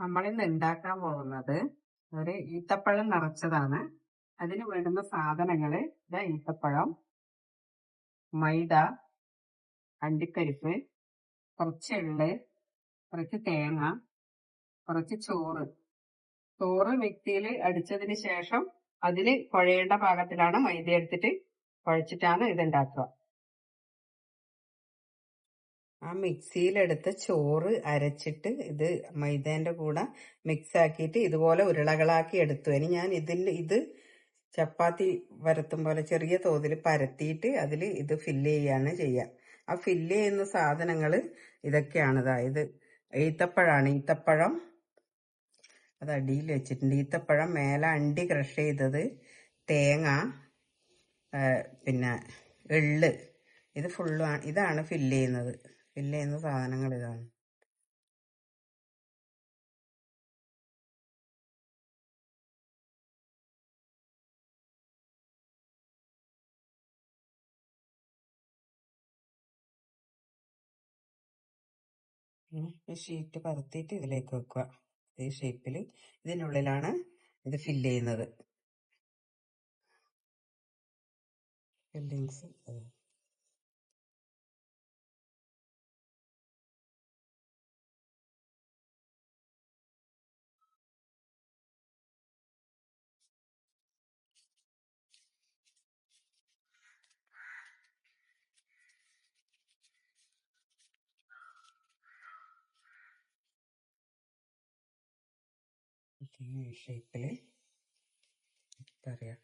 നമ്മളിന്ന് ഉണ്ടാക്കാൻ പോകുന്നത് ഒരു ഈത്തപ്പഴം നിറച്ചതാണ്. അതിന് വേണ്ടുന്ന സാധനങ്ങൾ ഇതാ ഈത്തപ്പഴം മൈദ അണ്ടിപ്പരിപ്പ് കുറച്ച് എള്ള് കുറച്ച് തേങ്ങ കുറച്ച് ചോറ്. ചോറ് മിക്സിയിൽ അടിച്ചതിന് ശേഷം അതിൽ കുഴയേണ്ട പാകത്തിലാണ് മൈദ എടുത്തിട്ട് കുഴച്ചിട്ടാണ് ഇത് ഉണ്ടാക്കുക ആ മിക്സിയിലെടുത്ത ചോറ് അരച്ചിട്ട് ഇത് മൈദേന്റെ കൂടെ മിക്സ് ആക്കിയിട്ട് ഇതുപോലെ ഉരുളകളാക്കി എടുത്തു. ഇനി ഞാൻ ഇതിൽ ഇത് ചപ്പാത്തി വരത്തും പോലെ ചെറിയ തോതിൽ പരത്തിയിട്ട് അതിൽ ഇത് ഫില്ല് ചെയ്യാണ് ചെയ്യുക. ആ ഫില്ല് ചെയ്യുന്ന സാധനങ്ങൾ ഇതൊക്കെയാണ്. അതായത് ഈത്തപ്പഴമാണ് ഈത്തപ്പഴം അത് അടിയിൽ വെച്ചിട്ടുണ്ട്. ഈത്തപ്പഴം മേലെ അണ്ടി ക്രഷ് ചെയ്തത് തേങ്ങ പിന്നെ എള്ള്. ഇത് ഫുള്ളു ഇതാണ് ഫില്ല് ചെയ്യുന്നത്. സാധനങ്ങൾ ഇതാണ്. ഈ ഷീറ്റ് പരത്തിയിട്ട് ഇതിലേക്ക് വെക്കുക. ഈ ഷേപ്പിൽ ഇതിനുള്ളിലാണ് ഇത് ഫില്ല് ചെയ്യുന്നത്. ഫില്ലിങ്സ് ഷേപ്പിൽ പറയാ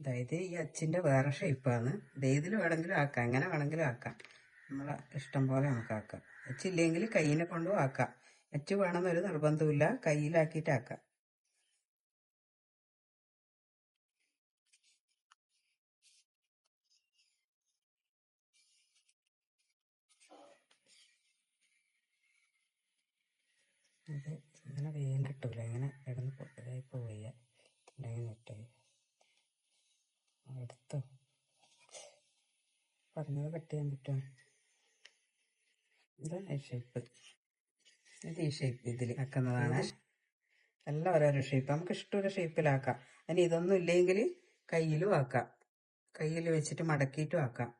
അതായത് ഈ അച്ഛന്റെ വേറെ ഷേപ്പാണ് ഇത് ഏതിൽ വേണമെങ്കിലും ആക്കാം. എങ്ങനെ വേണമെങ്കിലും ആക്കാം. നമ്മളെ ഇഷ്ടം പോലെ നമുക്ക് ആക്കാം. അച്ചില്ലെങ്കിൽ കയ്യിനെ കൊണ്ടും ആക്കാം. അച്ച് വേണമെന്നൊരു നിർബന്ധമില്ല കയ്യിലാക്കിയിട്ട് ആക്കാം. ഇങ്ങനെ വേഗം കിട്ടൂല. ഇങ്ങനെ കിടന്ന് പൊട്ടലായി പോവുക അല്ലെങ്കിൽ ഇട്ടേ എടുത്തോ പറഞ്ഞത് കട്ട് ചെയ്യാൻ പറ്റുമോ ഇതാണ് ഈ ഷേപ്പ് ഇത് ഈ ഷേപ്പ് ഇതിൽ ആക്കുന്നതാണ് എല്ലാം ഓരോരോ ഷേപ്പ് നമുക്ക് ഇഷ്ടമുള്ള ഷേപ്പിലാക്കാം അതിന് ഇതൊന്നും ഇല്ലെങ്കിൽ കയ്യിലും ആക്കാം. കയ്യിൽ വെച്ചിട്ട് മടക്കിയിട്ടും ആക്കാം.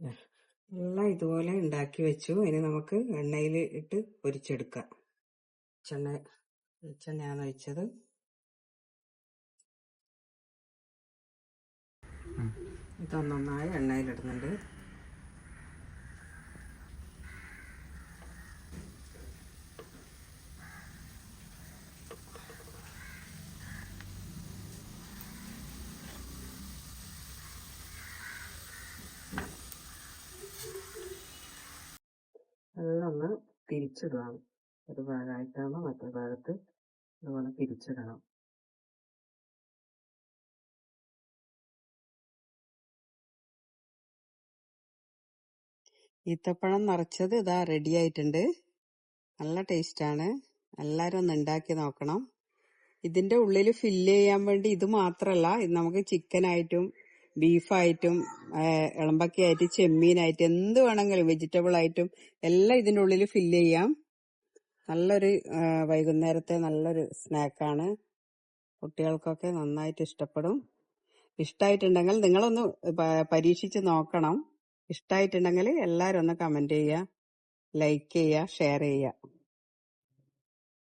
എല്ലാം ഇതുപോലെ ഉണ്ടാക്കി വെച്ചു. ഇനി നമുക്ക് എണ്ണയിൽ ഇട്ട് പൊരിച്ചെടുക്കാം. വെളിച്ചെണ്ണ വെളിച്ചെണ്ണയാണ് ഒഴിച്ചത്. ഇതൊന്നൊന്നായി എണ്ണയിലിടുന്നുണ്ട് ഒന്ന് തിരിച്ചിടണം ഒരു ഭാഗമായിട്ടാകുമ്പോൾ മറ്റേ ഭാഗത്ത് ഇതുപോലെ തിരിച്ചിടണം. ഈത്തപ്പഴം നിറച്ചത് ഇതാ റെഡി ആയിട്ടുണ്ട്. നല്ല ടേസ്റ്റാണ് എല്ലാവരും ഒന്ന് ഉണ്ടാക്കി നോക്കണം. ഇതിന്റെ ഉള്ളിൽ ഫില്ല് ചെയ്യാൻ വേണ്ടി ഇത് മാത്രമല്ല ഇത് നമുക്ക് ചിക്കനായിട്ടും ബീഫായിട്ടും ഇളമ്പക്കയായിട്ട് ചെമ്മീനായിട്ട് എന്ത് വേണമെങ്കിലും വെജിറ്റബിൾ ആയിട്ടും എല്ലാം ഇതിന്റെ ഉള്ളിൽ ഫില്ല് ചെയ്യാം. നല്ലൊരു വൈകുന്നേരത്തെ നല്ലൊരു സ്നാക്കാണ്. കുട്ടികൾക്കൊക്കെ നന്നായിട്ട് ഇഷ്ടപ്പെടും. ഇഷ്ടമായിട്ടുണ്ടെങ്കിൽ നിങ്ങളൊന്ന് പരീക്ഷിച്ച് നോക്കണം. ഇഷ്ടമായിട്ടുണ്ടെങ്കിൽ എല്ലാവരും ഒന്ന് കമന്റ് ചെയ്യുക ലൈക്ക് ചെയ്യുക ഷെയർ ചെയ്യുക.